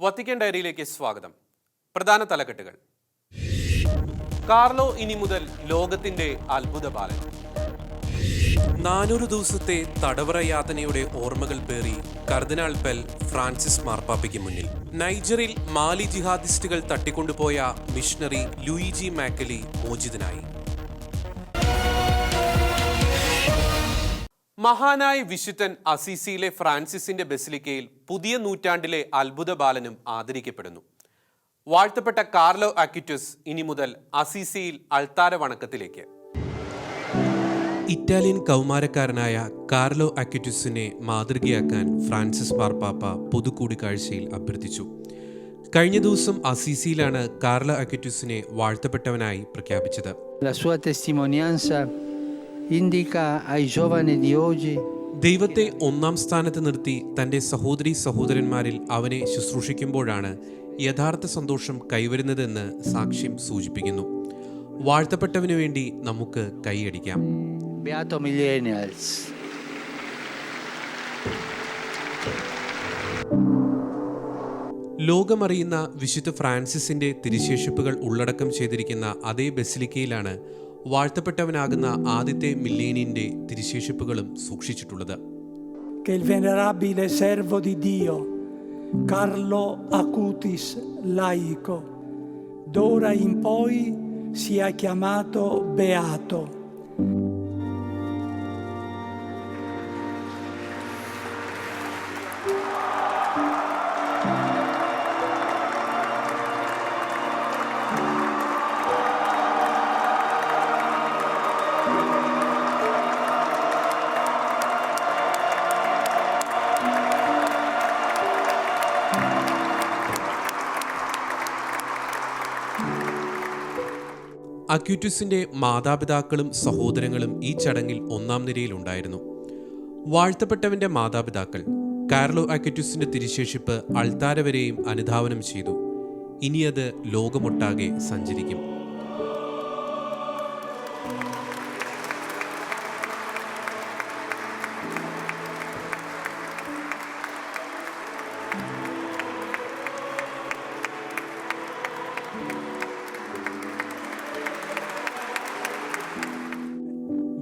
വത്തിക്കൻ ഡയറിയിലേക്ക് സ്വാഗതം. പ്രധാന തലക്കെട്ടുകൾ. കാർലോ ഇനി മുതൽ ലോകത്തിന്റെ അത്ഭുത ബാലൻ. നാനൂറ് ദിവസത്തെ തടവറ യാതനയുടെ ഓർമ്മകൾ പേറി കർദിനാൾ പെൽ ഫ്രാൻസിസ് മാർപ്പാപ്പയ്ക്ക് മുന്നിൽ. നൈജറിൽ മാലി ജിഹാദിസ്റ്റുകൾ തട്ടിക്കൊണ്ടുപോയ മിഷണറി ലൂയിജി മാക്കലി മോചിതനായി. മഹാനായ വിശുദ്ധൻ അസീസിയിലെ ഫ്രാൻസിസിന്റെ ബസിലിക്കയിൽ പുതിയ നൂറ്റാണ്ടിലെ അത്ഭുത ബാലനും ആദരിക്കപ്പെടുന്നു. വാഴ്ത്തപ്പെട്ട കാർലോ അക്യുറ്റസ് ഇനി മുതൽ അസീസിയിൽ അൾത്താര വണക്കത്തിലേക്ക്. ഇറ്റാലിയൻ കൗമാരക്കാരനായ കാർലോ അക്യുറ്റസിനെ മാതൃകയാക്കാൻ ഫ്രാൻസിസ് മാർപ്പാപ്പ പൊതുകൂടിക്കാഴ്ചയിൽ അഭ്യർത്ഥിച്ചു. കഴിഞ്ഞ ദിവസം അസീസിയിലാണ് കാർലോ അക്യുറ്റസിനെ വാഴ്ത്തപ്പെട്ടവനായി പ്രഖ്യാപിച്ചത്. La sua testimonianza indica ai giovani di oggi. ദൈവത്തെ ഒന്നാം സ്ഥാനത്ത് നിർത്തി തന്റെ സഹോദരി സഹോദരന്മാരിൽ അവനെ ശുശ്രൂഷിക്കുമ്പോഴാണ് യഥാർത്ഥ സന്തോഷം കൈവരുന്നതെന്ന് സാക്ഷ്യം സൂചിപ്പിക്കുന്നു. വാഴ്ത്തപ്പെട്ടവന് വേണ്ടി നമുക്ക് കൈയടിക്കാം. ലോകമറിയുന്ന വിശുദ്ധ ഫ്രാൻസിസിന്റെ തിരുശേഷിപ്പുകൾ ഉള്ളടക്കം ചെയ്തിരിക്കുന്ന അതേ ബസിലിക്കയിലാണ് വാഴ്ത്തപ്പെട്ടവനാകുന്ന ആദ്യത്തെ മില്ലേനിയന്റെ തിരിശേഷിപ്പുകളും സൂക്ഷിച്ചിട്ടുള്ളത് che il di Dio, Carlo Acutis laico, d'ora in poi sia chiamato beato. അക്യൂറ്റസിന്റെ മാതാപിതാക്കളും സഹോദരങ്ങളും ഈ ചടങ്ങിൽ ഒന്നാം നിരയിലുണ്ടായിരുന്നു വാഴ്ത്തപ്പെട്ടവന്റെ മാതാപിതാക്കൾ കാർലോ അക്യൂറ്റിസിന്റെ തിരിശേഷിപ്പ് അൾത്താര വരെയും അനുധാവനം ചെയ്തു. ഇനി അത് ലോകമൊട്ടാകെ സഞ്ചരിക്കും.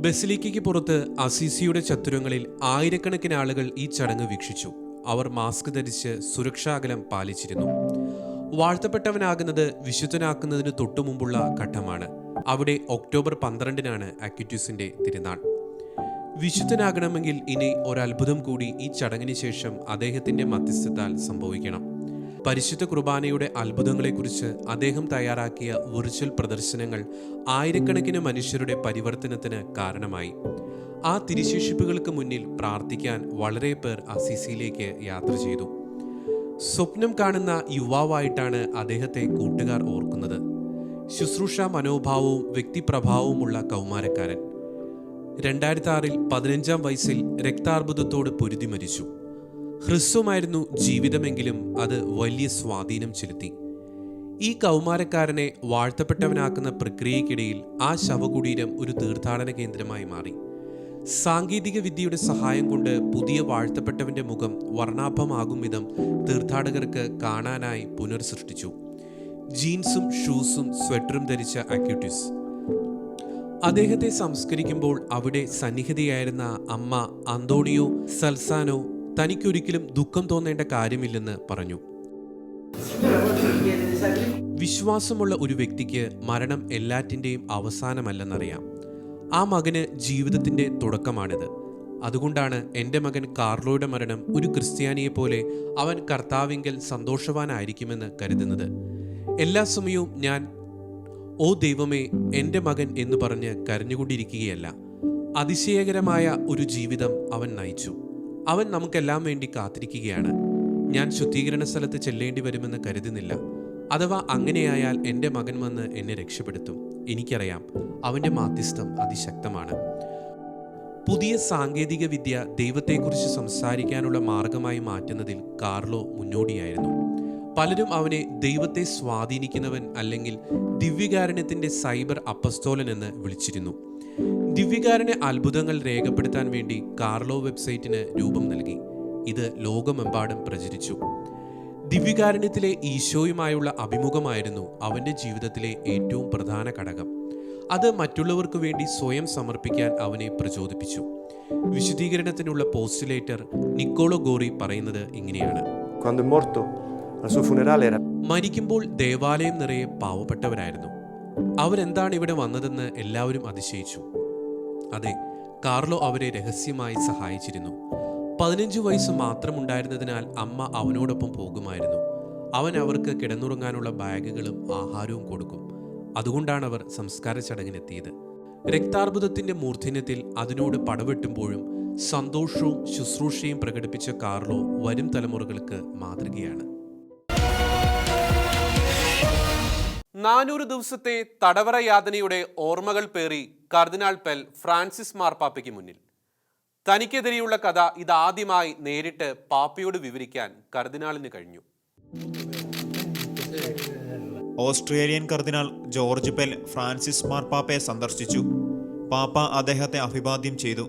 ബസിലിക്കയ്ക്ക് പുറത്ത് അസീസിയുടെ ചത്തുരങ്ങളിൽ ആയിരക്കണക്കിന് ആളുകൾ ഈ ചടങ്ങ് വീക്ഷിച്ചു. അവർ മാസ്ക് ധരിച്ച് സുരക്ഷാകലം പാലിച്ചിരുന്നു. വാഴ്ത്തപ്പെട്ടവനാകുന്നത് വിശുദ്ധനാക്കുന്നതിന് തൊട്ടുമുമ്പുള്ള ഘട്ടമാണ്. അവിടെ ഒക്ടോബർ പന്ത്രണ്ടിനാണ് അക്യുറ്റ്യൂസിന്റെ തിരുനാൾ. വിശുദ്ധനാകണമെങ്കിൽ ഇനി ഒരത്ഭുതം കൂടി ഈ ചടങ്ങിന് ശേഷം അദ്ദേഹത്തിന്റെ മധ്യസ്ഥത്താൽ സംഭവിക്കണം. പരിശുദ്ധ കുർബാനയുടെ അത്ഭുതങ്ങളെക്കുറിച്ച് അദ്ദേഹം തയ്യാറാക്കിയ വിർച്വൽ പ്രദർശനങ്ങൾ ആയിരക്കണക്കിന് മനുഷ്യരുടെ പരിവർത്തനത്തിന് കാരണമായി. ആ തിരിശേഷിപ്പുകൾക്ക് മുന്നിൽ പ്രാർത്ഥിക്കാൻ വളരെ പേർ അസീസിയിലേക്ക് യാത്ര ചെയ്തു. സ്വപ്നം കാണുന്ന യുവാവായിട്ടാണ് അദ്ദേഹത്തെ കൂട്ടുകാർ ഓർക്കുന്നത്. ശുശ്രൂഷ മനോഭാവവും വ്യക്തിപ്രഭാവവുമുള്ള കൗമാരക്കാരൻ. രണ്ടായിരത്തി ആറിൽ പതിനഞ്ചാം വയസ്സിൽ രക്താർബുദത്തോട് പൊരുതി മരിച്ചു. ഹ്രസ്വമായിരുന്നു ജീവിതമെങ്കിലും അത് വലിയ സ്വാധീനം ചെലുത്തി. ഈ കൗമാരക്കാരനെ വാഴ്ത്തപ്പെട്ടവനാക്കുന്ന പ്രക്രിയയ്ക്കിടയിൽ ആ ശവകുടീരം ഒരു തീർത്ഥാടന കേന്ദ്രമായി മാറി. സാങ്കേതിക വിദ്യയുടെ സഹായം കൊണ്ട് പുതിയ വാഴ്ത്തപ്പെട്ടവന്റെ മുഖം വർണാഭമാകും വിധം തീർത്ഥാടകർക്ക് കാണാനായി പുനർസൃഷ്ടിച്ചു. ജീൻസും ഷൂസും സ്വെറ്ററും ധരിച്ച അക്യൂട്ടിസ്. അദ്ദേഹത്തെ സംസ്കരിക്കുമ്പോൾ അവിടെ സന്നിഹിതയായിരുന്ന അമ്മ അന്തോണിയോ സൽസാനോ തനിക്കൊരിക്കലും ദുഃഖം തോന്നേണ്ട കാര്യമില്ലെന്ന് പറഞ്ഞു. വിശ്വാസമുള്ള ഒരു വ്യക്തിക്ക് മരണം എല്ലാറ്റിന്റെയും അവസാനമല്ലെന്നറിയാം. ആ മകന് ജീവിതത്തിന്റെ തുടക്കമാണിത്. അതുകൊണ്ടാണ് എന്റെ മകൻ കാർലോയുടെ മരണം ഒരു ക്രിസ്ത്യാനിയെ പോലെ അവൻ കർത്താവിങ്കൽ സന്തോഷവാനായിരിക്കുമെന്ന് കരുതുന്നത്. എല്ലാ സമയവും ഞാൻ ഓ ദൈവമേ എന്റെ മകൻ എന്ന് പറഞ്ഞ് കരഞ്ഞുകൊണ്ടിരിക്കുകയല്ല. അതിശയകരമായ ഒരു ജീവിതം അവൻ നയിച്ചു. അവൻ നമുക്കെല്ലാം വേണ്ടി കാത്തിരിക്കുകയാണ്. ഞാൻ ശുദ്ധീകരണ സ്ഥലത്ത് ചെല്ലേണ്ടി വരുമെന്ന് കരുതുന്നില്ല. അഥവാ അങ്ങനെയായാൽ എന്റെ മകൻ വന്ന് എന്നെ രക്ഷപ്പെടുത്തും. എനിക്കറിയാം അവന്റെ മാധ്യസ്ഥം അതിശക്തമാണ്. പുതിയ സാങ്കേതിക വിദ്യ ദൈവത്തെക്കുറിച്ച് സംസാരിക്കാനുള്ള മാർഗമായി മാറ്റുന്നതിൽ കാർലോ മുന്നോടിയായിരുന്നു. പലരും അവനെ ദൈവത്തെ സ്വാധീനിക്കുന്നവൻ അല്ലെങ്കിൽ ദിവ്യകാരണ്യത്തിന്റെ സൈബർ അപ്പസ്തോലൻ എന്ന് വിളിച്ചിരുന്നു. ദിവ്യകാരുണ്യ അത്ഭുതങ്ങൾ രേഖപ്പെടുത്താൻ വേണ്ടി കാർലോ വെബ്സൈറ്റിന് രൂപം നൽകി. ഇത് ലോകമെമ്പാടും പ്രചരിച്ചു. ദിവ്യകാരുണ്യത്തിലെ ഈശോയുമായുള്ള അഭിമുഖമായിരുന്നു അവന്റെ ജീവിതത്തിലെ ഏറ്റവും പ്രധാന ഘടകം. അത് മറ്റുള്ളവർക്ക് വേണ്ടി സ്വയം സമർപ്പിക്കാൻ അവനെ പ്രചോദിപ്പിച്ചു. വിശദീകരണത്തിനുള്ള പോസ്റ്റുലേറ്റർ നിക്കോളോ ഗോറി പറയുന്നത് ഇങ്ങനെയാണ്. മരിക്കുമ്പോൾ ദേവാലയം നിറയെ പാവപ്പെട്ടവരായിരുന്നു. അവരെന്താണ് ഇവിടെ വന്നതെന്ന് എല്ലാവരും അതിശയിച്ചു. അതെ കാർലോ അവരെ രഹസ്യമായി സഹായിച്ചിരുന്നു. പതിനഞ്ച് വയസ്സ് മാത്രമുണ്ടായിരുന്നതിനാൽ അമ്മ അവനോടൊപ്പം പോകുമായിരുന്നു. അവൻ അവർക്ക് കിടന്നുറങ്ങാനുള്ള ബാഗുകളും ആഹാരവും കൊടുക്കും. അതുകൊണ്ടാണ് അവർ സംസ്കാര ചടങ്ങിനെത്തിയത്. രക്താർബുദത്തിന്റെ മൂർധന്യത്തിൽ അതിനോട് പടവെട്ടുമ്പോഴും സന്തോഷവും ശുശ്രൂഷയും പ്രകടിപ്പിച്ച കാർലോ വരും തലമുറകൾക്ക് മാതൃകയാണ്. നാനൂറ് ദിവസത്തെ തടവറ യാതനയുടെ ഓർമ്മകൾ പേറി കർദിനാൾ പെൽ ഫ്രാൻസിസ് മാർപ്പാപ്പയ്ക്ക് മുന്നിൽ. തനിക്കെതിരെയുള്ള കഥ ഇതാദ്യമായി നേരിട്ട് പാപ്പയോട് വിവരിക്കാൻ കർദിനാളിന് കഴിഞ്ഞു. ഓസ്ട്രേലിയൻ കർദിനാൾ ജോർജ് പെൽ ഫ്രാൻസിസ് മാർപ്പാപ്പയെ സന്ദർശിച്ചു. പാപ്പ അദ്ദേഹത്തെ അഭിവാദ്യം ചെയ്തു.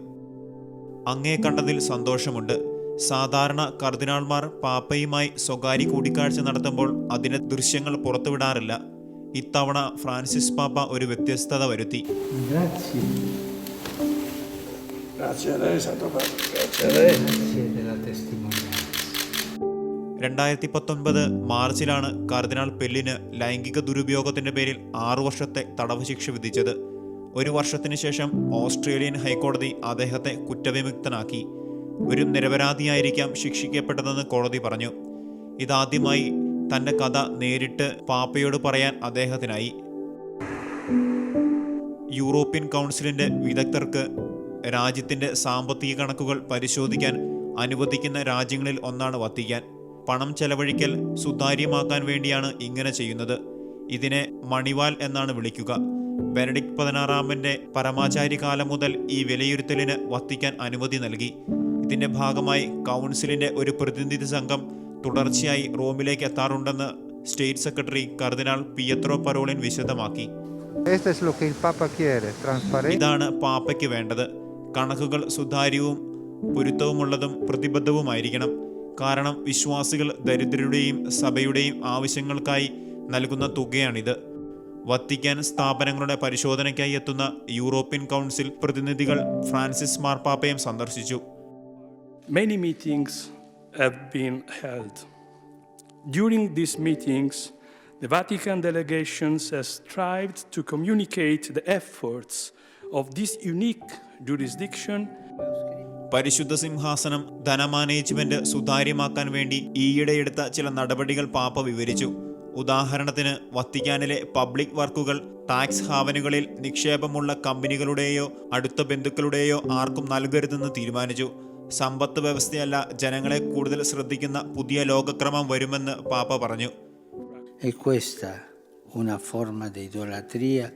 അങ്ങേ കണ്ടതിൽ സന്തോഷമുണ്ട്. സാധാരണ കർദിനാൾമാർ പാപ്പയുമായി സ്വകാര്യ കൂടിക്കാഴ്ച നടത്തുമ്പോൾ അതിന്റെ ദൃശ്യങ്ങൾ പുറത്തുവിടാറില്ല. ഇത്തവണ ഫ്രാൻസിസ് പാപ്പ ഒരു വ്യത്യസ്തത വരുത്തി. രണ്ടായിരത്തി പത്തൊൻപത് മാർച്ചിലാണ് കർദിനാൾ പെല്ലിന് ലൈംഗിക ദുരുപയോഗത്തിന്റെ പേരിൽ ആറു വർഷത്തെ തടവ് ശിക്ഷ വിധിച്ചത്. ഒരു വർഷത്തിന് ശേഷം ഓസ്ട്രേലിയൻ ഹൈക്കോടതി അദ്ദേഹത്തെ കുറ്റവിമുക്തനാക്കി. ഒരു നിരപരാധിയായിരിക്കാം ശിക്ഷിക്കപ്പെട്ടതെന്ന് കോടതി പറഞ്ഞു. ഇതാദ്യമായി തന്റെ കഥ നേരിട്ട് പാപ്പയോട് പറയാൻ അദ്ദേഹത്തിനായി. യൂറോപ്യൻ കൗൺസിലിന്റെ വിദഗ്ധർക്ക് രാജ്യത്തിന്റെ സാമ്പത്തിക കണക്കുകൾ പരിശോധിക്കാൻ അനുവദിക്കുന്ന രാജ്യങ്ങളിൽ ഒന്നാണ് വത്തിക്കാൻ. പണം ചെലവഴിക്കൽ സുതാര്യമാക്കാൻ വേണ്ടിയാണ് ഇങ്ങനെ ചെയ്യുന്നത്. ഇതിനെ മണിവാൽ എന്നാണ് വിളിക്കുക. ബെനഡിക്ട് പതിനാറാമന്റെ പരമാചാരി കാലം മുതൽ ഈ വിലയിരുത്തലിന് വത്തിക്കാൻ അനുമതി നൽകി. ഇതിന്റെ ഭാഗമായി കൗൺസിലിന്റെ ഒരു പ്രതിനിധി സംഘം തുടർച്ചയായി റോമിലേക്ക് എത്താറുണ്ടെന്ന് സ്റ്റേറ്റ് സെക്രട്ടറി കർദിനാൾ പിയത്രോ പരോളിൻ വിശദമാക്കി. ഇതാണ് പാപ്പയ്ക്ക് വേണ്ടത്. കണക്കുകൾ സുതാര്യവും പൊരുത്തവുമുള്ളതും പ്രതിബദ്ധവുമായിരിക്കണം. കാരണം വിശ്വാസികൾ ദരിദ്രരുടെയും സഭയുടെയും ആവശ്യങ്ങൾക്കായി നൽകുന്ന തുകയാണിത്. വത്തിക്കാൻ സ്ഥാപനങ്ങളുടെ പരിശോധനയ്ക്കായി എത്തുന്ന യൂറോപ്യൻ കൗൺസിൽ പ്രതിനിധികൾ ഫ്രാൻസിസ് മാർപ്പാപ്പയും സന്ദർശിച്ചു. Many meetings have been held. During these meetings, the Vatican delegations have strived to communicate the efforts of this unique jurisdiction. പരിശുദ്ധ സിംഹാസനം ധനമാനേജ്മെന്റ് സുതാര്യമാക്കാൻ വേണ്ടി ഈയിടെയെടുത്ത ചില നടപടികൾ പാപ്പ വിവരിച്ചു. ഉദാഹരണത്തിന് വത്തിക്കാനിലെ പബ്ലിക് വർക്കുകൾ ടാക്സ് ഹാവനുകളിൽ നിക്ഷേപമുള്ള കമ്പനികളുടെയോ അടുത്ത ബന്ധുക്കളുടെയോ ആർക്കും നൽകരുതെന്ന് തീരുമാനിച്ചു. സമ്പത്ത് വ്യവസ്ഥയല്ല ജനങ്ങളെ കൂടുതൽ ശ്രദ്ധിക്കുന്ന പുതിയ ലോകക്രമം വരുമെന്ന് പാപ്പ പറഞ്ഞു. E questa una forma di idolatria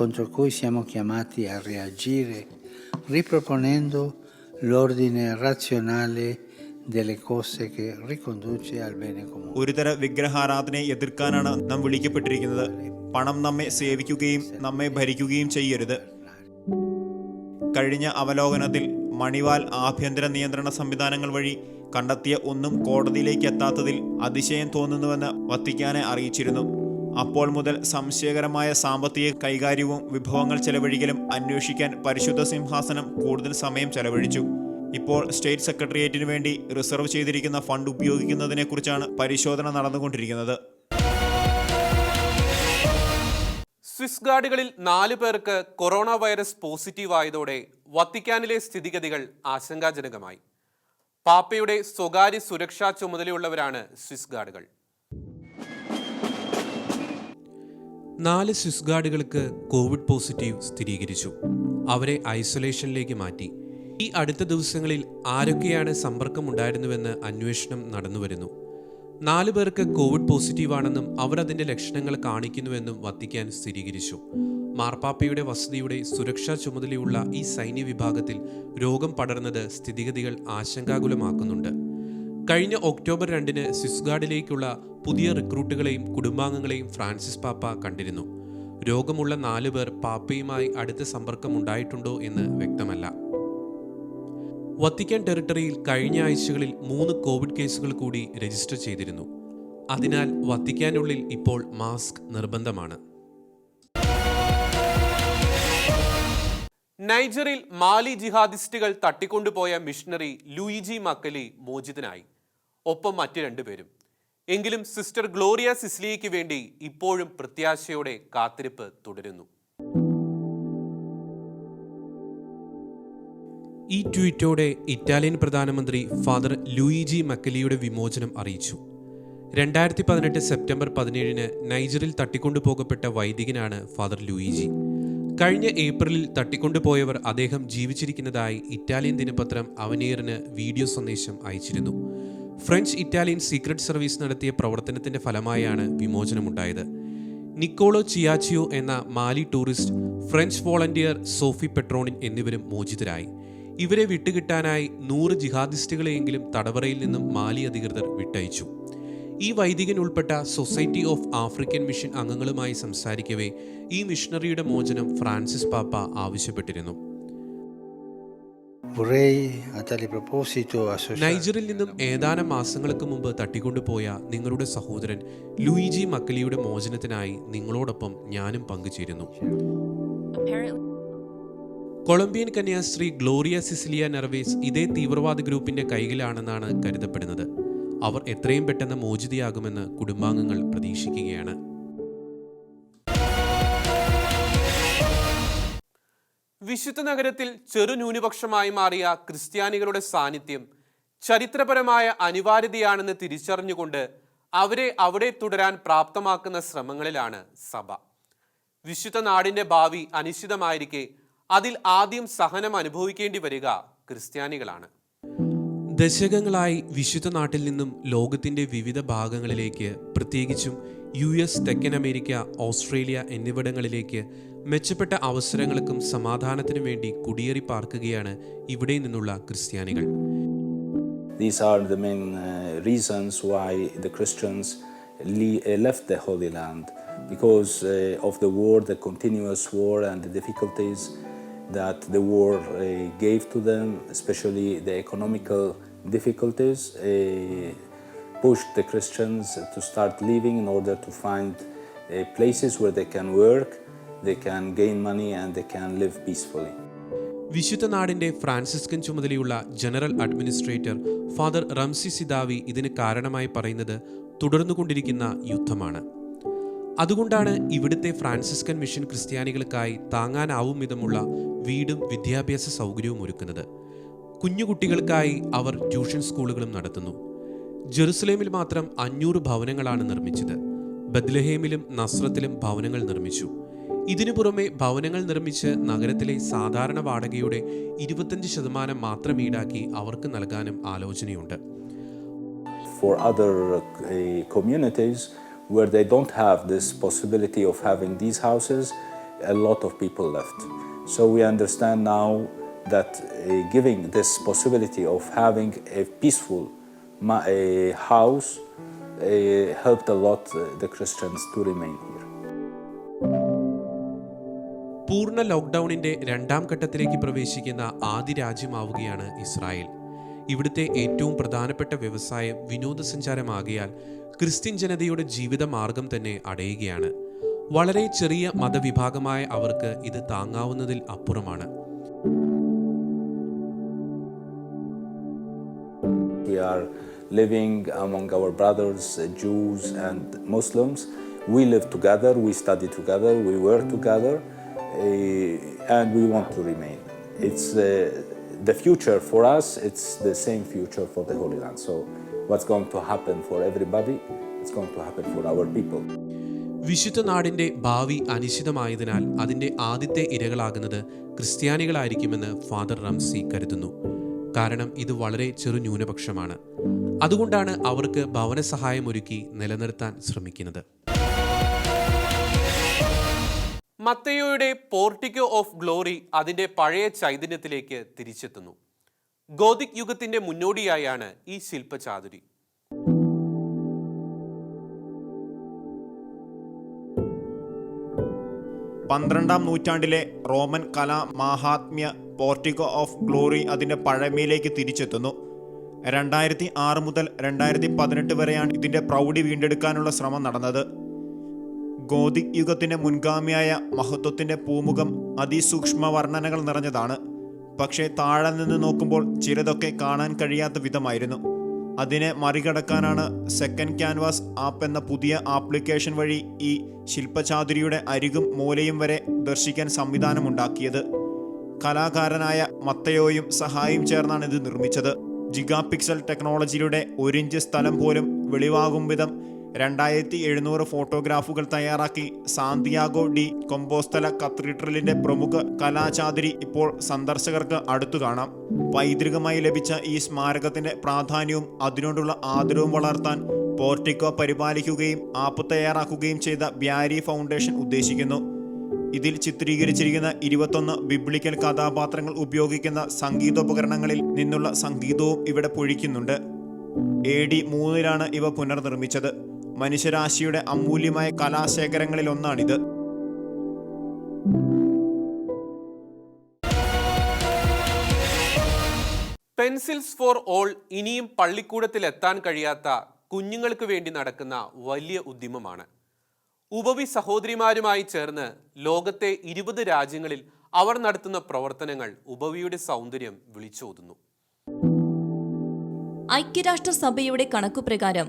contro cui siamo chiamati a reagire riproponendo l'ordine razionale. ഒരുതര വിഗ്രഹാരാധനയെ എതിർക്കാനാണ് നാം വിളിക്കപ്പെട്ടിരിക്കുന്നത്. പണം നമ്മെ സേവിക്കുകയും നമ്മെ ഭരിക്കുകയും ചെയ്യരുത്. കഴിഞ്ഞ അവലോകനത്തിൽ മണിവാൽ ആഭ്യന്തര നിയന്ത്രണ സംവിധാനങ്ങൾ വഴി കണ്ടെത്തിയ ഒന്നും കോടതിയിലേക്ക് എത്താത്തതിൽ അതിശയം തോന്നുന്നുവെന്ന് വത്തിക്കാനെ അറിയിച്ചിരുന്നു. അപ്പോൾ മുതൽ സംശയകരമായ സാമ്പത്തിക കൈകാര്യവും വിഭവങ്ങൾ ചെലവഴിക്കലും അന്വേഷിക്കാൻ പരിശുദ്ധ സിംഹാസനം കൂടുതൽ സമയം ചെലവഴിച്ചു. ഇപ്പോൾ സ്റ്റേറ്റ് സെക്രട്ടേറിയറ്റിനു വേണ്ടി റിസർവ് ചെയ്തിരിക്കുന്ന ഫണ്ട് ഉപയോഗിക്കുന്നതിനെക്കുറിച്ചാണ് പരിശോധന നടന്നുകൊണ്ടിരിക്കുന്നത്. സ്വിസ് ഗാർഡുകളിൽ നാല് പേർക്ക് കൊറോണ വൈറസ് പോസിറ്റീവ് ആയതോടെ വത്തിക്കാനിലെ സ്ഥിതിഗതികൾ ആശങ്കാജനകമായി. പാപ്പയുടെ സ്വകാര്യ സുരക്ഷാ ചുമതലയുള്ളവരാണ് സ്വിസ് ഗാർഡുകൾ. നാല് സ്വിസ് ഗാർഡുകൾക്ക് കോവിഡ് പോസിറ്റീവ് സ്ഥിരീകരിച്ചു. അവരെ ഐസൊലേഷനിലേക്ക് മാറ്റി. ഈ അടുത്ത ദിവസങ്ങളിൽ ആരൊക്കെയാണ് സമ്പർക്കമുണ്ടായിരുന്നുവെന്ന് അന്വേഷണം നടന്നുവരുന്നു. നാല് പേർക്ക് കോവിഡ് പോസിറ്റീവാണെന്നും അവർ അതിന്റെ ലക്ഷണങ്ങൾ കാണിക്കുന്നുവെന്നും വത്തിക്കാൻ സ്ഥിരീകരിച്ചു. മാർപ്പാപ്പയുടെ വസതിയുടെ സുരക്ഷാ ചുമതലയുള്ള ഈ സൈന്യ വിഭാഗത്തിൽ രോഗം പടർന്നത് സ്ഥിതിഗതികൾ ആശങ്കാകുലമാക്കുന്നുണ്ട്. കഴിഞ്ഞ ഒക്ടോബർ രണ്ടിന് സ്വിസ്ഗാർഡിലേക്കുള്ള പുതിയ റിക്രൂട്ടുകളെയും കുടുംബാംഗങ്ങളെയും ഫ്രാൻസിസ് പാപ്പ കണ്ടിരുന്നു. രോഗമുള്ള നാലു പേർ പാപ്പയുമായി അടുത്ത സമ്പർക്കം ഉണ്ടായിട്ടുണ്ടോ എന്ന് വ്യക്തമല്ല. വത്തിക്കാൻ ടെറിട്ടറിയിൽ കഴിഞ്ഞ ആഴ്ചകളിൽ മൂന്ന് കോവിഡ് കേസുകൾ കൂടി രജിസ്റ്റർ ചെയ്തിരുന്നു. അതിനാൽ വത്തിക്കാനുള്ളിൽ ഇപ്പോൾ മാസ്ക് നിർബന്ധമാണ്. നൈജറിൽ മാലി ജിഹാദിസ്റ്റുകൾ തട്ടിക്കൊണ്ടുപോയ മിഷണറി ലൂയിജി മക്കലി മോചിതനായി. ഒപ്പം മറ്റു രണ്ടുപേരും എങ്കിലും സിസ്റ്റർ ഗ്ലോറിയ സിസ്ലിയയ്ക്ക് വേണ്ടി ഇപ്പോഴും പ്രത്യാശയോടെ കാത്തിരിപ്പ് തുടരുന്നു. ഈ ട്വീറ്റോടെ ഇറ്റാലിയൻ പ്രധാനമന്ത്രി ഫാദർ ലൂയിജി മക്കലിയുടെ വിമോചനം അറിയിച്ചു. രണ്ടായിരത്തി പതിനെട്ട് സെപ്റ്റംബർ പതിനേഴിന് നൈജറിൽ തട്ടിക്കൊണ്ടുപോകപ്പെട്ട വൈദികനാണ് ഫാദർ ലൂയിജി. കഴിഞ്ഞ ഏപ്രിലിൽ തട്ടിക്കൊണ്ടുപോയവർ അദ്ദേഹം ജീവിച്ചിരിക്കുന്നതായി ഇറ്റാലിയൻ ദിനപത്രം അവനീറിന് വീഡിയോ സന്ദേശം അയച്ചിരുന്നു. ഫ്രഞ്ച് ഇറ്റാലിയൻ സീക്രട്ട് സർവീസ് നടത്തിയ പ്രവർത്തനത്തിന്റെ ഫലമായാണ് വിമോചനമുണ്ടായത്. നിക്കോളോ ചിയാച്ചിയോ എന്ന Mali tourist French volunteer Sophie Petronin എന്നിവരും മോചിതരായി. ഇവരെ വിട്ടുകിട്ടാനായി നൂറ് ജിഹാദിസ്റ്റുകളെയെങ്കിലും തടവറയിൽ നിന്നും മാലി അധികൃതർ വിട്ടയച്ചു. ഈ വൈദികൻ ഉൾപ്പെട്ട സൊസൈറ്റി ഓഫ് ആഫ്രിക്കൻ മിഷൻ അംഗങ്ങളുമായി സംസാരിക്കവേ ഈ മിഷണറിയുടെ മോചനം ഫ്രാൻസിസ് പാപ്പ ആവശ്യപ്പെട്ടിരുന്നു. നൈജറിൽ നിന്നും ഏതാനും മാസങ്ങൾക്ക് മുമ്പ് തട്ടിക്കൊണ്ടുപോയ നിങ്ങളുടെ സഹോദരൻ ലൂയിജി മക്കലിയുടെ മോചനത്തിനായി നിങ്ങളോടൊപ്പം ഞാനും പങ്കുചേരുന്നു. കൊളംബിയൻ കന്യാസ്ത്രീ ഗ്ലോറിയ സിസിലിയ നെർവേസ് ഇതേ തീവ്രവാദ ഗ്രൂപ്പിന്റെ കൈകളിലാണെന്നാണ് കരുതപ്പെടുന്നത്. അവർ എത്രയും പെട്ടെന്ന് മോചിതയാകുമെന്ന് കുടുംബാംഗങ്ങൾ പ്രതീക്ഷിക്കുകയാണ്. വിശുദ്ധ നഗരത്തിൽ ചെറു ന്യൂനപക്ഷമായി മാറിയ ക്രിസ്ത്യാനികളുടെ സാന്നിധ്യം ചരിത്രപരമായ അനിവാര്യതയാണെന്ന് തിരിച്ചറിഞ്ഞുകൊണ്ട് അവരെ അവിടെ തുടരാൻ പ്രാപ്തമാക്കുന്ന ശ്രമങ്ങളിലാണ് സഭ. വിശുദ്ധ നാടിന്റെ ഭാവി അനിശ്ചിതമായിരിക്കെ അതിൽ ആദ്യം സഹനം അനുഭവിക്കേണ്ടി വരിക ക്രിസ്ത്യാനികളാണ്. ദശകങ്ങളായി വിശുദ്ധ നാട്ടിൽ നിന്നും ലോകത്തിന്റെ വിവിധ ഭാഗങ്ങളിലേക്ക് പ്രത്യേകിച്ചും യു എസ് തെക്കൻ അമേരിക്ക ഓസ്ട്രേലിയ എന്നിവിടങ്ങളിലേക്ക് മെച്ചപ്പെട്ട അവസരങ്ങൾക്കും സമാധാനത്തിനും വേണ്ടി കുടിയേറി പാർക്കുകയാണ് ഇവിടെ നിന്നുള്ള ക്രിസ്ത്യാനികൾ These are the main uh, reasons why the Christians le- uh, left the Holy Land because uh, of the war, the continuous war, and the difficulties that the war uh, gave to them, especially the economical difficulties, uh, pushed the Christians to start leaving in order to find uh, places where they can work, they can gain money, and they can live peacefully. വിശുദ്ധ നാടിന്റെ Franciscan ചുമതലയുള്ള general administrator father Ramzi Sidawi ഇതിന് കാരണമായി പറയുന്നത് തുടർന്നുകൊണ്ടിരിക്കുന്ന യുദ്ധമാണ് അതുകൊണ്ടാണ് ഇവിടുത്തെ Franciscan mission ക്രിസ്ത്യാനികൾക്കായി താങ്ങാനാവും വിധമുള്ള വീടും വിദ്യാഭ്യാസ സൗകര്യവും ഒരുക്കുന്നത് കുഞ്ഞുകുട്ടികൾക്കായി അവർ ട്യൂഷൻ സ്കൂളുകളും നടത്തുന്നു. ജെറുസലേമിൽ മാത്രം അഞ്ഞൂറ് ഭവനങ്ങളാണ് നിർമ്മിച്ചത്. ബദ്ലഹേമിലും നസ്രത്തിലും ഭവനങ്ങൾ നിർമ്മിച്ചു. ഇതിനു പുറമെ ഭവനങ്ങൾ നിർമ്മിച്ച് നഗരത്തിലെ സാധാരണ വാടകയുടെ ഇരുപത്തഞ്ച് ശതമാനം മാത്രം ഈടാക്കി അവർക്ക് നൽകാനും ആലോചനയുണ്ട്. For other uh, communities where they don't have this possibility of having these houses, a lot of people left. So we understand now that uh, giving this possibility of having a peaceful a house uh, helped a lot uh, the Christians to remain here. പൂർണ ലോക്ക്ഡൌണിന്റെ രണ്ടാം ഘട്ടത്തിലേക്ക് പ്രവേശിക്കുന്ന ആദ്യ രാജ്യമാവുകയാണ് Israel. ഇവിടുത്തെ ഏറ്റവും പ്രധാനപ്പെട്ട വ്യവസായം വിനോദസഞ്ചാരമാകിയാൽ Christian ജനതയുടെ ജീവിത മാർഗം തന്നെ അടയുകയാണ്. വളരെ ചെറിയ മതവിഭാഗമായ അവർക്ക് ഇത് താങ്ങാവുന്നതിൽ അപ്പുറമാണ്. We are living among our brothers, uh, Jews and Muslims. We live together, we study together, we work together, uh, and we want to remain. It's uh, the future for us, it's the same future for the Holy Land. So, what's going to happen for everybody? It's going to happen for our people. വിശുദ്ധ നാടിന്റെ ഭാവി അനിശ്ചിതമായതിനാൽ അതിന്റെ ആദ്യത്തെ ഇരകളാകുന്നത് ക്രിസ്ത്യാനികളായിരിക്കുമെന്ന് father Ramsi കരുതുന്നു കാരണം ഇത് വളരെ ചെറു ന്യൂനപക്ഷമാണ്. അതുകൊണ്ടാണ് അവർക്ക് ഭവന സഹായം ഒരുക്കി നിലനിർത്താൻ ശ്രമിക്കുന്നത്. മത്തയോയുടെ പോർട്ടിക്കോ ഓഫ് ഗ്ലോറി അതിന്റെ പഴയ ചൈതന്യത്തിലേക്ക് തിരിച്ചെത്തുന്നു. ഗോതിക് യുഗത്തിന്റെ മുന്നോടിയായാണ് ഈ ശില്പചാതുരി. പന്ത്രണ്ടാം നൂറ്റാണ്ടിലെ റോമൻ കലാ മാഹാത്മ്യ പോർട്ടിക്കോ ഓഫ് ഗ്ലോറി അതിന്റെ പഴമയിലേക്ക് തിരിച്ചെത്തുന്നു. രണ്ടായിരത്തി ആറ് മുതൽ രണ്ടായിരത്തി പതിനെട്ട് വരെയാണ് ഇതിന്റെ പ്രൗഢി വീണ്ടെടുക്കാനുള്ള ശ്രമം നടന്നത്. ഗോതിക് യുഗത്തിന്റെ മുൻഗാമിയായ മഹത്വത്തിന്റെ പൂമുഖം അതിസൂക്ഷ്മ വർണനകൾ നിറഞ്ഞതാണ്. പക്ഷേ താഴെ നിന്ന് നോക്കുമ്പോൾ ചിലതൊക്കെ കാണാൻ കഴിയാത്ത വിധമായിരുന്നു. അതിനെ മറികടക്കാനാണ് സെക്കൻഡ് ക്യാൻവാസ് ആപ്പ് എന്ന പുതിയ ആപ്ലിക്കേഷൻ വഴി ഈ ശില്പചാതുരിയുടെ അരികും മൂലയും വരെ ദർശിക്കാൻ സംവിധാനമുണ്ടാക്കിയത്. കലാകാരനായ മത്തയോയും സഹായും ചേർന്നാണ് ഇത് നിർമ്മിച്ചത്. ജിഗാ പിക്സൽ ടെക്നോളജിയുടെ ഒരിഞ്ച് സ്ഥലം പോലും വെളിവാകും വിധം രണ്ടായിരത്തി എഴുന്നൂറ് ഫോട്ടോഗ്രാഫുകൾ തയ്യാറാക്കി സാന്തിയാഗോ ഡി കൊമ്പോസ്തല കത്തീഡ്രലിന്റെ പ്രമുഖ കലാചാതുരി ഇപ്പോൾ സന്ദർശകർക്ക് അടുത്തു കാണാം. പൈതൃകമായി ലഭിച്ച ഈ സ്മാരകത്തിന്റെ പ്രാധാന്യവും അതിനോടുള്ള ആദരവും വളർത്താൻ പോർട്ടിക്കോ പരിപാലിക്കുകയും ആപ്പ് തയ്യാറാക്കുകയും ചെയ്ത ബ്യാരി ഫൗണ്ടേഷൻ ഉദ്ദേശിക്കുന്നു. ഇതിൽ ചിത്രീകരിച്ചിരിക്കുന്ന ഇരുപത്തൊന്ന് ബിബ്ലിക്കൽ കഥാപാത്രങ്ങൾ ഉപയോഗിക്കുന്ന സംഗീതോപകരണങ്ങളിൽ നിന്നുള്ള സംഗീതവും ഇവിടെ പൊഴിക്കുന്നുണ്ട്. എ ഡി മൂന്നിലാണ് ഇവ പുനർനിർമ്മിച്ചത്. മനുഷ്യരാശിയുടെ അമൂല്യമായ കലാശേഖരങ്ങളിൽ ഒന്നാണിത്. പെൻസിൽസ് ഫോർ ഓൾ ഇനിയും പള്ളിക്കൂടത്തിൽ എത്താൻ കഴിയാത്ത കുഞ്ഞുങ്ങൾക്ക് വേണ്ടി നടക്കുന്ന വലിയ ഉദ്യമമാണ്. ഉപവി സഹോദരിമാരുമായി ചേർന്ന് ലോകത്തെ ഇരുപത് രാജ്യങ്ങളിൽ അവർ നടത്തുന്ന പ്രവർത്തനങ്ങൾ ഉപവിയുടെ സൗന്ദര്യം വിളിച്ചോതുന്നു. ഐക്യരാഷ്ട്രസഭയുടെ കണക്കുപ്രകാരം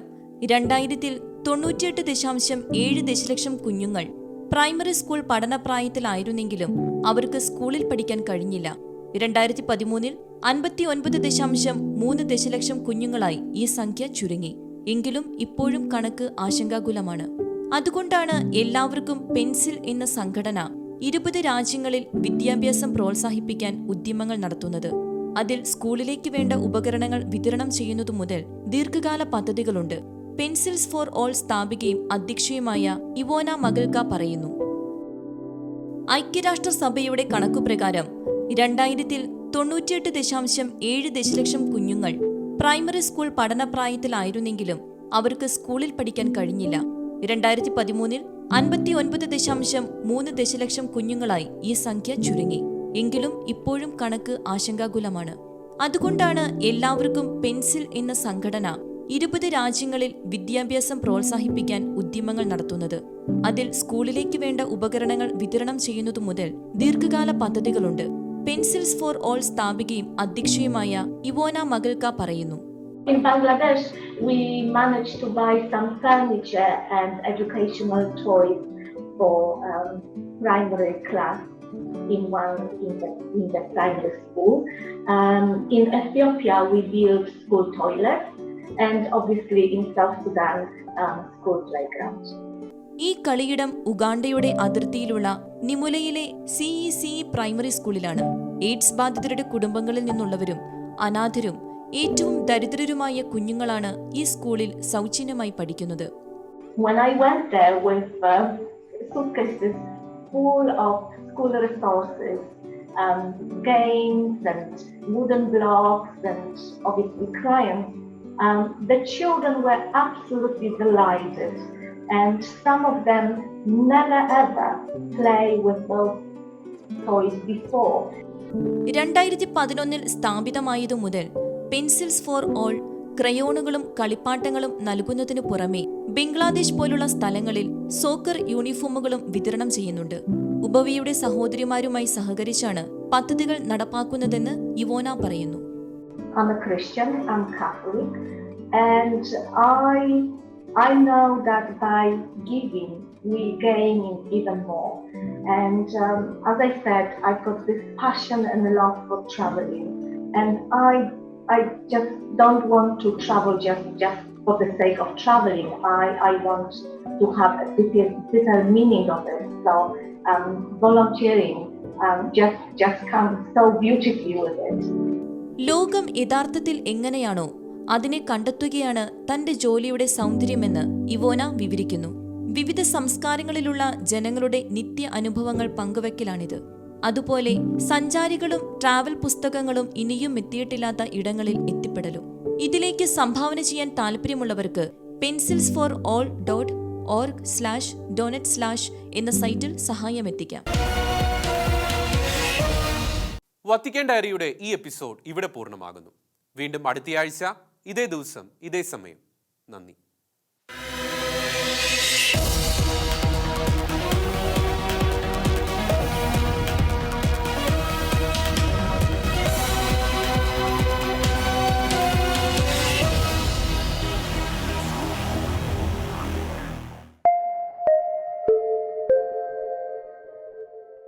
രണ്ടായിരത്തിൽ തൊണ്ണൂറ്റിയെട്ട് ദശാംശം ഏഴ് ദശലക്ഷം കുഞ്ഞുങ്ങൾ പ്രൈമറി സ്കൂൾ പഠനപ്രായത്തിലായിരുന്നെങ്കിലും അവർക്ക് സ്കൂളിൽ പഠിക്കാൻ കഴിഞ്ഞില്ല. രണ്ടായിരത്തി പതിമൂന്നിൽ അൻപത്തി ഒൻപത് ദശാംശം മൂന്ന് ദശലക്ഷം കുഞ്ഞുങ്ങളായി ഈ സംഖ്യ ചുരുങ്ങി. എങ്കിലും ഇപ്പോഴും കണക്ക് ആശങ്കാകുലമാണ്. അതുകൊണ്ടാണ് എല്ലാവർക്കും പെൻസിൽ എന്ന സംഘടന ഇരുപത് രാജ്യങ്ങളിൽ വിദ്യാഭ്യാസം പ്രോത്സാഹിപ്പിക്കാൻ ഉദ്യമങ്ങൾ നടത്തുന്നത്. അതിൽ സ്കൂളിലേക്ക് വേണ്ട ഉപകരണങ്ങൾ വിതരണം ചെയ്യുന്നതു മുതൽ ദീർഘകാല പദ്ധതികളുണ്ട്. പെൻസിൽസ് ഫോർ ഓൾ സ്ഥാപികയും അധ്യക്ഷയുമായ ഇവോന മകൽക്ക പറയുന്നു. ഐക്യരാഷ്ട്രസഭയുടെ കണക്കുപ്രകാരം രണ്ടായിരത്തിൽ തൊണ്ണൂറ്റിയെട്ട് ദശാംശം ഏഴ് ദശലക്ഷം കുഞ്ഞുങ്ങൾ പ്രൈമറി സ്കൂൾ പഠനപ്രായത്തിലായിരുന്നെങ്കിലും അവർക്ക് സ്കൂളിൽ പഠിക്കാൻ കഴിഞ്ഞില്ല. രണ്ടായിരത്തി പതിമൂന്നിൽ അൻപത്തി ഒൻപത് ദശാംശം മൂന്ന് ദശലക്ഷം കുഞ്ഞുങ്ങളായി ഈ സംഖ്യ ചുരുങ്ങി. എങ്കിലും ഇപ്പോഴും കണക്ക് ആശങ്കാകുലമാണ്. അതുകൊണ്ടാണ് എല്ലാവർക്കും പെൻസിൽ എന്ന സംഘടന ഇരുപത് രാജ്യങ്ങളിൽ വിദ്യാഭ്യാസം പ്രോത്സാഹിപ്പിക്കാൻ ഉദ്യമങ്ങൾ നടത്തുന്നത്. അതിൽ സ്കൂളിലേക്ക് വേണ്ട ഉപകരണങ്ങൾ വിതരണം ചെയ്യുന്നതു മുതൽ ദീർഘകാല പദ്ധതികളുണ്ട്. പെൻസിൽസ് ഫോർ ഓൾ സ്ഥാപികയും അധ്യക്ഷയുമായ ഇവോന മകൾക്ക പറയുന്നു. In Bangladesh, we managed to buy some furniture and educational toys for um, primary class in one in the, in the primary school. Um, in Ethiopia, we built school toilets, and obviously in South Sudan, um, school playgrounds. ഈ കളിയിടം ഉഗാണ്ടയുടെ അതിർത്തിയിലുള്ള നിമുലയിലെ CE C primary സ്കൂളിലാണ് AIDS ബാധിതരുടെ കുടുംബങ്ങളിൽ നിന്നുള്ളവരും അനാഥരും ഏറ്റവും ദരിദ്രരുമായ കുഞ്ഞുങ്ങളാണ് ഈ സ്കൂളിൽ സൗജന്യമായി പഠിക്കുന്നത് When I went there with uh, suitcases full of school resources, um, games and wooden blocks and obviously crayons, um, the children were absolutely delighted. And some of them never ever play with those toys before. രണ്ടായിരത്തി പതിനൊന്നിൽ സ്ഥാപിതമായതു മുതൽ pencils for all ക്രയോണുകളും കളിപ്പാട്ടങ്ങളും നൽകുന്നതിനു പുറമെ ബംഗ്ലാദേശ് പോലുള്ള സ്ഥലങ്ങളിൽ soccer യൂണിഫോമുകളും വിതരണം ചെയ്യുന്നുണ്ട്. ഉപവിയുടെ സഹോദരിമാരുമായി സഹകരിച്ചാണ് പദ്ധതികൾ നടപ്പാക്കുന്നതെന്ന് ഇവോന പറയുന്നു. I'm a Christian, and I know that by giving we gain even more. And um, as I said, I've got this passion and love for traveling, and I I just don't want to travel just just for the sake of traveling. I I want to have a deeper, deeper meaning of it. So um, volunteering um, just just comes so beautifully with it. ലോകം യഥാർത്ഥത്തിൽ എങ്ങനെയാണോ അതിനെ കണ്ടെത്തുകയാണ് തന്റെ ജോലിയുടെ സൗന്ദര്യമെന്ന് ഇവോന വിവരിക്കുന്നു വിവിധ സംസ്കാരങ്ങളിലുള്ള ജനങ്ങളുടെ നിത്യ അനുഭവങ്ങൾ പങ്കുവെക്കലാണിത് അതുപോലെ സഞ്ചാരികളും ട്രാവൽ പുസ്തകങ്ങളും ഇനിയും എത്തിയിട്ടില്ലാത്ത ഇടങ്ങളിൽ എത്തിപ്പെടലും. ഇതിലേക്ക് സംഭാവന ചെയ്യാൻ താല്പര്യമുള്ളവർക്ക് pencils for all dot org slash donate slash എന്ന സൈറ്റിൽ സഹായം എത്തിക്കാം. വത്തിക്കാൻ ഡയറിയുടെ ഈ എപ്പിസോഡ് ഇവിടെ പൂർണമാകുന്നു. വീണ്ടും അടുത്തയാഴ്ച ഇതേ ദിവസം ഇതേ സമയം. നന്ദി.